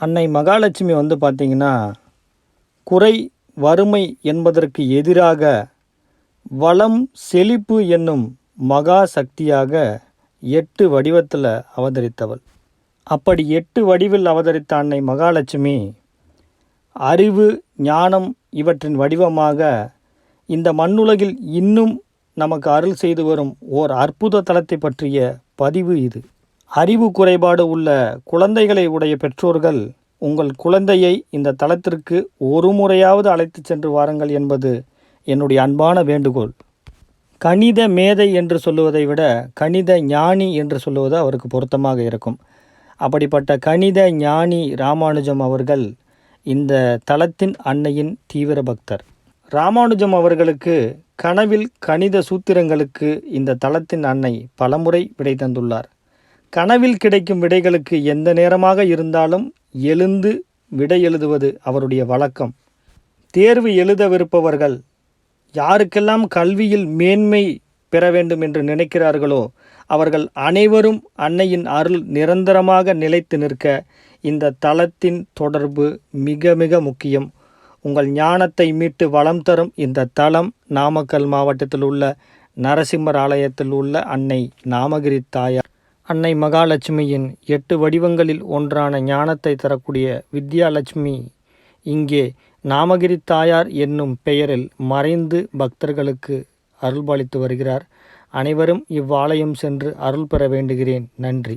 அன்னை மகாலட்சுமி வந்து பார்த்திங்கன்னா குறை வறுமை என்பதற்கு எதிராக வளம் செழிப்பு என்னும் மகா சக்தியாக எட்டு வடிவத்தில் அவதரித்தவள். அப்படி எட்டு வடிவில் அவதரித்த அன்னை மகாலட்சுமி அறிவு ஞானம் இவற்றின் வடிவமாக இந்த மண்ணுலகில் இன்னும் நமக்கு அருள் செய்து வரும் ஓர் அற்புத தலத்தை பற்றிய பதிவு இது. அறிவு குறைபாடு உள்ள குழந்தைகளை உடைய பெற்றோர்கள் உங்கள் குழந்தையை இந்த தளத்திற்கு ஒரு முறையாவது அழைத்து சென்று வாருங்கள் என்பது என்னுடைய அன்பான வேண்டுகோள். கணித மேதை என்று சொல்லுவதை விட கணித ஞானி என்று சொல்லுவது அவருக்கு பொருத்தமாக இருக்கும். அப்படிப்பட்ட கணித ஞானி ராமானுஜம் அவர்கள் இந்த தளத்தின் அன்னையின் தீவிர பக்தர். ராமானுஜம் அவர்களுக்கு கனவில் கணித சூத்திரங்களுக்கு இந்த தளத்தின் அன்னை பலமுறை விடை தந்துள்ளார். கனவில் கிடைக்கும் விடைகளுக்கு எந்த நேரமாக இருந்தாலும் எழுந்து விடை எழுதுவது அவருடைய வழக்கம். தேர்வு எழுதவிருப்பவர்கள் யாருக்கெல்லாம் கல்வியில் மேன்மை பெற வேண்டும் என்று நினைக்கிறார்களோ அவர்கள் அனைவரும் அன்னையின் அருள் நிரந்தரமாக நிலைத்து நிற்க இந்த தளத்தின் தொடர்பு மிக மிக முக்கியம். உங்கள் ஞானத்தை மீட்டு வளம் தரும் இந்த தளம் நாமக்கல் மாவட்டத்தில் உள்ள நரசிம்மர் ஆலயத்தில் உள்ள அன்னை நாமகிரி தாயார் அன்னை மகாலட்சுமியின் எட்டு வடிவங்களில் ஒன்றான ஞானத்தை தரக்கூடிய வித்யாலட்சுமி இங்கே நாமகிரி தாயார் என்னும் பெயரில் மறைந்து பக்தர்களுக்கு அருள்பாலித்து வருகிறார். அனைவரும் இவ்வாலயம் சென்று அருள் பெற வேண்டுகிறேன். நன்றி.